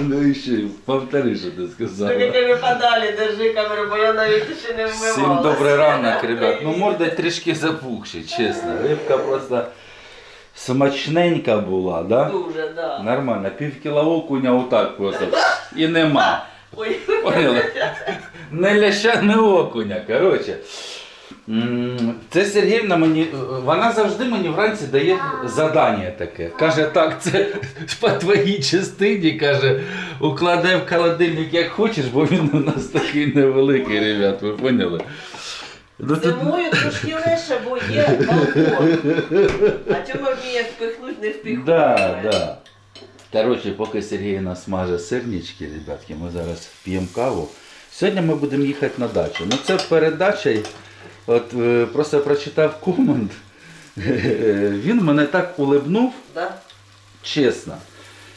Ну і ще, повтори, що ти сказала. Тільки каже, подалі, держи камеру, бо я навіть ще не вмивалася. Всім добрий ранок, ребят. Ну морда трішки запухші, чесно. Рибка просто смачненька була, да? Дуже, да. Нормально, пів кіло окуня отак просто. І нема. Ой, Поняли? Не ляща, не окуня. Коротше. Це Сергіївна мені, вона завжди мені вранці дає задання таке. Каже, так, це по твоїй частині, каже, укладай в холодильник як хочеш, бо він у нас такий невеликий, ребят, ви поняли? Ну, Зимою трошки легше, бо є балкон. А Тьома вміє впихнуть, не впихнуть. Да, да. Коротше, поки Сергіївна смаже сирнички, ребятки, ми зараз п'ємо каву. Сьогодні ми будемо їхати на дачу. Ну це передача. От е, просто прочитав комент. Він мене так улибнув, Да? чесно.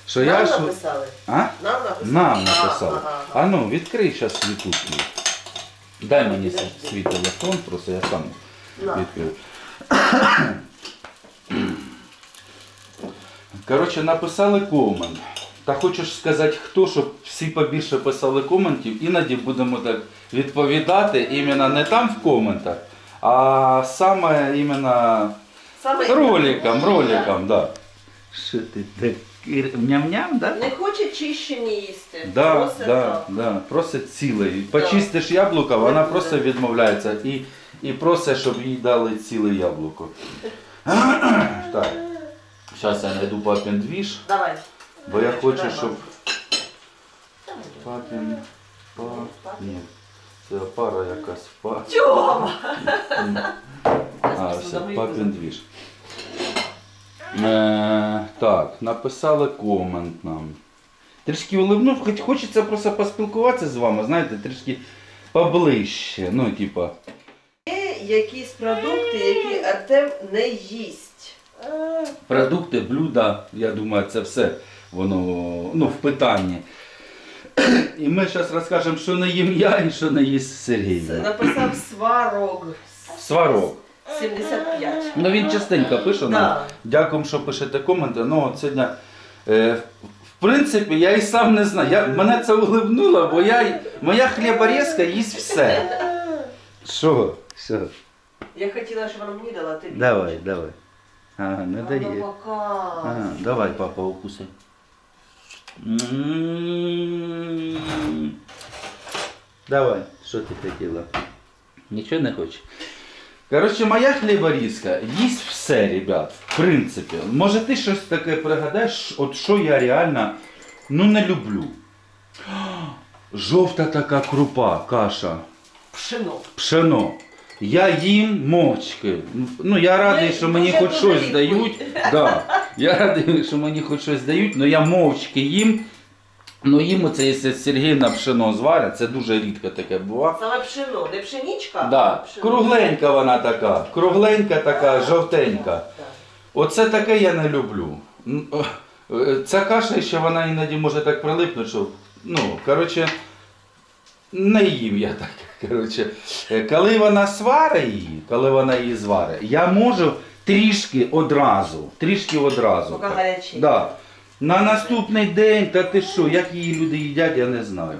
Що Нам я ж... написали? А? Нам написали? Нам написали. Ага, А ну, відкрий зараз свій тут. Дай мені свій- свій телефон, просто я сам відкрив. Коротше, написали комент. Та хочу сказати, хто, щоб всі побільше писали коментів, іноді будемо так відповідати іменно не там в коментах, а саме іменно Саме роликом, роликом, да. Що ти так ням-ням, да? Не хоче чищені їсти. Да, Просить да, да. Просить ціле. Почистиш яблуко, вона просто відмовляється і, і просить, щоб їй дали ціле яблуко. так. Зараз я знайду папін двіж, Давай. Бо я хочу, щоб папін. Па... Ні. Це пара якась па. Тьома! А, все, папін двіж. Е, так, написали комент нам. Трішки уливнув, хоч хочеться просто поспілкуватися з вами, знаєте, трішки поближче. Ну, типа. Є якісь продукти, які Артем не їсть. Продукти, блюда, я думаю, це все воно ну, в питанні. І ми зараз розкажемо, що не їм я і що не їсть Це Сергій. Написав сварог. Сварок. 75. Ну він частенько пише нам. Да. Дякуємо, що пишете коменти. Ну, от сьогодні, е, в принципі, я і сам не знаю. Я, мене це улибнуло, бо я, моя хліборезка їсть все. Що? Що? Я хотіла, щоб вона мені дала, ти Давай, давай. Ага, не дає. Ага, давай, папа, укусай. Давай, що ти хотіла? Нічого не хочеш? Коротше, моя хліборізка їсть все, ребят, в принципі. Може ти щось таке пригадаєш, от що я реально ну, не люблю. Жовта така крупа, каша, Пшено. пшено. Я їм мовчки. Ну я радий, що мені хоч щось дають. Да. Я радий, що мені хоч щось дають, але я мовчки їм. Ну їм оце, якщо Сергійна пшено зварять, це дуже рідко таке буває. Саме пшено, не пшенічка? Да. пшено. Кругленька вона така, кругленька така, жовтенька. Оце таке я не люблю. Е, Ця каша ще вона іноді може так прилипнути, що. Ну, коротше, не їм я так. Коротше, Е, коли вона сварить її, коли вона її зварить, я можу трішки одразу. Трішки одразу. Поки так. гарячий. Да. На наступний день, та ти що, як її люди їдять, я не знаю.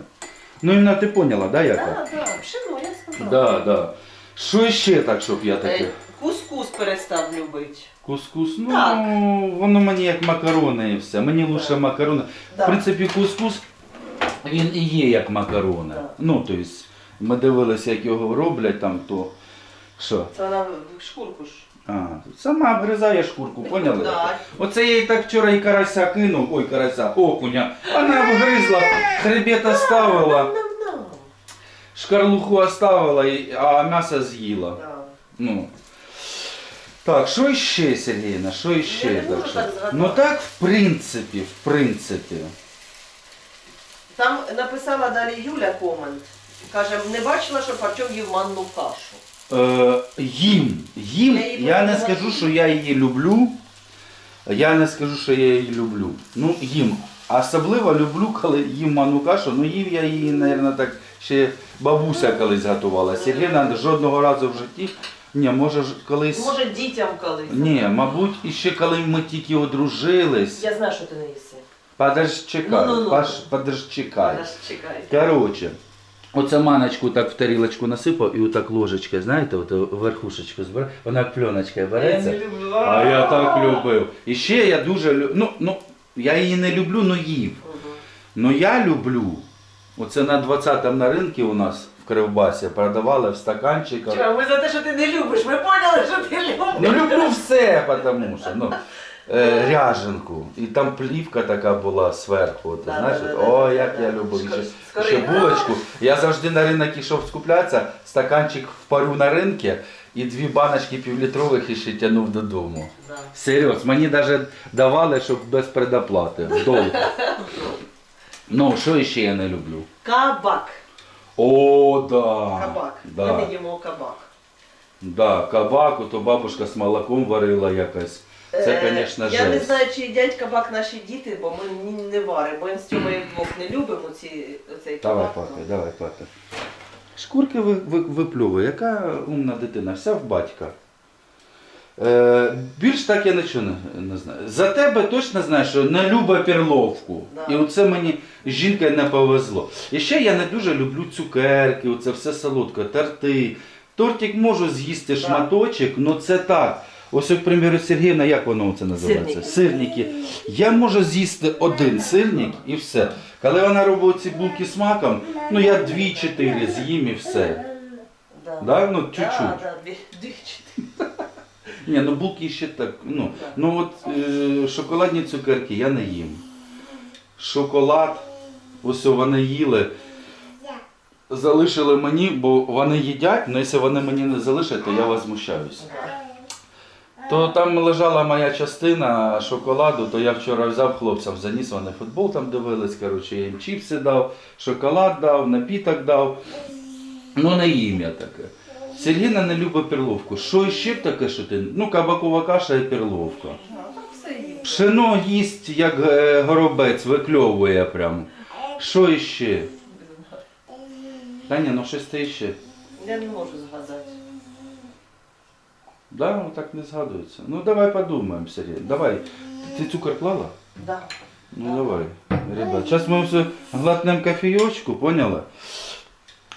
Ну, Інна, ти поняла, да, яка? Так, так, пшено, я сказала. Да, да. Що ще так, щоб я таке? Е, Кускус перестав любити. Кускус, ну Так. воно мені як макарони і все. Мені лише макарони. Да. В принципі, кускус він і є як макарони. Так. Ну, тобто, ми дивилися, як його роблять там, то що? Це вона в шкурку ж. А, сама обгризає шкурку, поняли? Так. Оце я їй так вчора і карася кинув, ой, карася, окуня. Вона обгризла, хребет оставила, шкарлуху оставила, і- а м'ясо з'їла. Да. Ну. Так, що ще, Сергійна, що ще? Я не можу так, що? так згадати. ну так, в принципі, в принципі. Там написала далі Юля комент. Каже, не бачила, що Артем їв манну кашу. Е, їм. Їм. Я Я не скажу, що я її люблю. Я не скажу, що я її люблю. Ну, їм. Особливо люблю, коли їм ману кашу. Ну, їв я її, мабуть, так ще бабуся колись готувала. Сергійна жодного разу в житті. Ні, може ж колись. Може дітям колись. Ні, мабуть, і ще коли ми тільки одружились. Я знаю, що ти не їси. Подож чекай, Ну-ну-ну. паш- подож чекай. Зараз чекай. Короче, оце маночку так в тарілочку насипав і отак ложечкою, знаєте, от верхушечку збирає, вона як пленочка береться. А я так любив. І ще я дуже люблю. Ну, ну, я її не люблю, но їв. Ну я люблю. Оце на 20-му на ринку у нас в Кривбасі продавали в стаканчиках. Чого, ми за те, що ти не любиш, ми поняли, що ти любиш. Ну люблю все, потому що. Ну, е, ряженку. І там плівка така була зверху. Ти Да, знаєш, да, да, о, да, як да. я люблю. Скорі- Ще, скорі. ще булочку. Я завжди на ринок ішов скуплятися, стаканчик впарю на ринку і дві баночки півлітрових і ще тягнув додому. Да. Серйоз, мені навіть давали, щоб без предоплати. Вдовго. Ну, що ще я не люблю? Кабак. О, да. Кабак. Да. Ми не їмо кабак. Да, кабаку, то бабушка з молоком варила якось. Це, Е, звісно, Я не знаю, чи їдять кабак наші діти, бо ми не варимо. Бо з цього двох не любимо ці, цей Давай, кабак. папа, давай, папа. Шкурки ви, ви, випльовує. Яка умна дитина, вся в батька. Е, більш так я нічого не, не знаю. За тебе точно знаю, що не люба перловку. Да. І оце мені з жінкою не повезло. І ще я не дуже люблю цукерки, оце все солодке, торти. Тортик можу з'їсти Да. шматочок, але це так. Ось, к примеру, Сергіївна, як воно це називається? Сирники. Я можу з'їсти один сирник і все. Коли вона робить ці булки з маком, ну я дві-чотири з'їм і все. Да. Да? Ну, чуть-чуть. Да, да, дві, дві, чотири. Ні, ну булки ще так. Ну, ну от е, шоколадні цукерки я не їм. Шоколад, ось вони їли. Залишили мені, бо вони їдять, але якщо вони мені не залишать, то я возмущаюсь. То там лежала моя частина шоколаду, то я вчора взяв хлопцям, заніс вони футбол там дивились, коротше, я їм чіпси дав, шоколад дав, напіток дав. Ну не їм я таке. Сергіна не любить перловку. Що ще таке, що ти? Ну, кабакова каша і перловка. Пшено їсть, як е, горобець, викльовує прям. Що іще? Та ні, ну щось ти ще. Я не можу згадати. Да, ну так не згадується. Ну давай подумаємо, Сергій. Давай. Ти цукор клала? Да. Ну давай, ребят. Зараз ми все глотнемо кофійочку, поняли?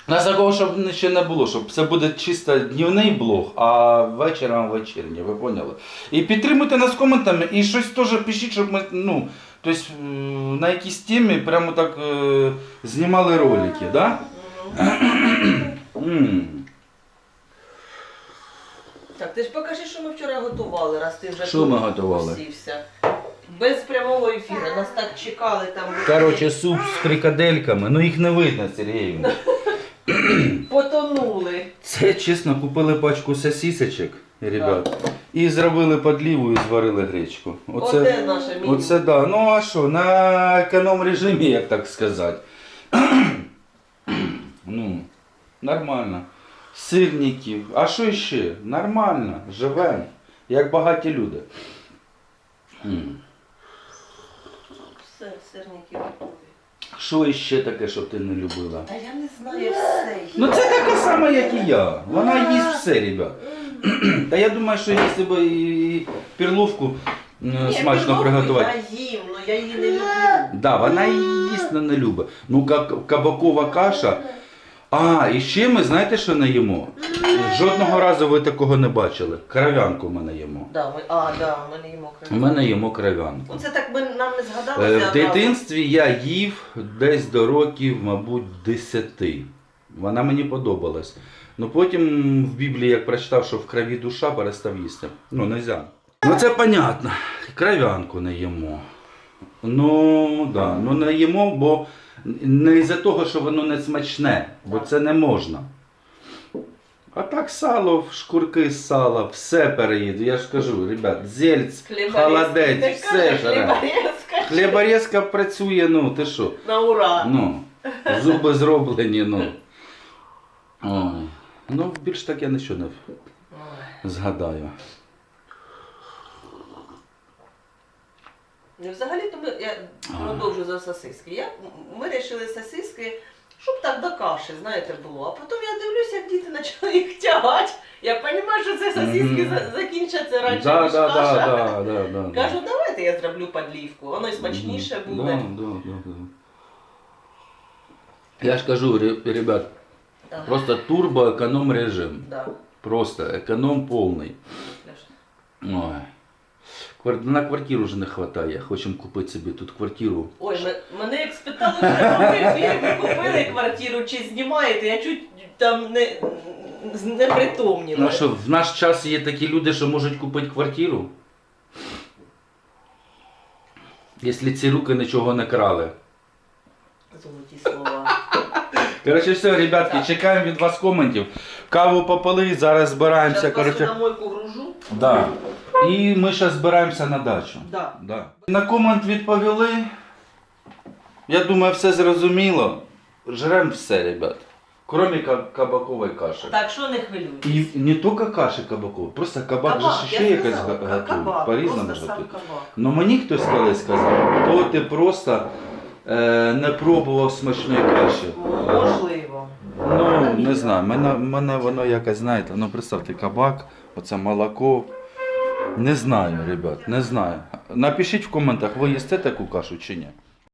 У нас такого, щоб ще не було, щоб це буде чисто днівний блог, а вечором вечірній, ви поняли? І підтримуйте нас коментами і щось теж пишіть, щоб ми, ну, тобто на якійсь темі прямо так е, знімали ролики, да? М. Так, ти ж покажи, що ми вчора готували, раз ти вже Що тут ми готували? посівся. Без прямого ефіру. Нас так чекали там. Короче, суп з фрикадельками, ну їх не видно, Сергіївна. Потонули. Це чесно, купили пачку сосісочок, ребят, і зробили подліву і зварили гречку. Оце, наше мінімум. Оце да. Ну а що, на економ режимі, як так сказати. ну, нормально. Сирників. А що ще? Нормально, живемо. Як багаті люди. Все, сирники готові. Що іще таке, щоб ти не любила? Та я не знаю все. Ну це така сама, як і я. Вона їсть все, ребят. Та я думаю, що якщо б і перловку е, смачно приготувати. Я їм, але я її не люблю. Да, вона її дійсно не любить. Ну, как кабакова каша. А, і ще ми знаєте, що не їмо? Жодного разу ви такого не бачили. Крав'янку ми не їмо. Да, ми, а, да, ми не їмо крові. Ми не їмо крав'янку. Оце так ми, нам не Е, згадалося. В дитинстві я їв десь до років, мабуть, 10. Вона мені подобалась. Ну потім в Біблії, як прочитав, що в крові душа перестав їсти. Ну, не можна. Ну це понятно. Крав'янку не їмо. Ну, да, ну не їмо, бо не із-за того, що воно не смачне, бо це не можна. А так сало, шкурки з сала, все переїду. Я ж кажу, ребят, зельць, холодець, все жре. Хліборезка. Хліборезка працює, ну ти що? На ура. Ну, зуби зроблені, ну. Ой. Ну, більш так я нічого не згадаю. Ну, взагалі, то ми, я продовжу за сосиски. Я, ми вирішили сосиски Щоб так до каші, знаєте, було. А потім я дивлюся, як діти почали їх тягати. Я розумію, що це сосиски закінчаться раніше, Да, ніж да, каша. да, да, да, да, да. Кажу, давайте я зроблю подлівку, воно і смачніше буде. Да, да, да, да. Я ж кажу, ребят, Ага. просто турбо економ режим. Да. Просто економ повний. Ой. На квартиру вже не вистачає. Хочемо купити собі тут квартиру. Ой, ме- мене як спитали ефірі, ви купили квартиру чи знімаєте, я чуть там не, не притомніла. Ну що, в наш час є такі люди, що можуть купити квартиру. Якщо ці руки нічого не крали. Золоті слова. Коротше, все, ребятки, Так. чекаємо від вас коментів. Каву попили, зараз збираємося. Зараз на мойку гружу. Да. І ми зараз збираємося на дачу. Да. Да. На комент відповіли. Я думаю, все зрозуміло. Жрем все, ребят. Кроме ка- кабакової каші. Так що не хвилюйтесь. І не тільки каші кабакової, просто кабак, же ще я якось га- готують. По-різному просто сам готують. кабак. Ну мені хтось колись сказав, то ти просто е, не пробував смачної каші. Можливо. Ну, не знаю, мене, мене воно якось, знаєте, ну представте, кабак, оце молоко. Не знаю, ребят, не знаю. Напишіть в коментах, ви їсте таку кашу чи ні.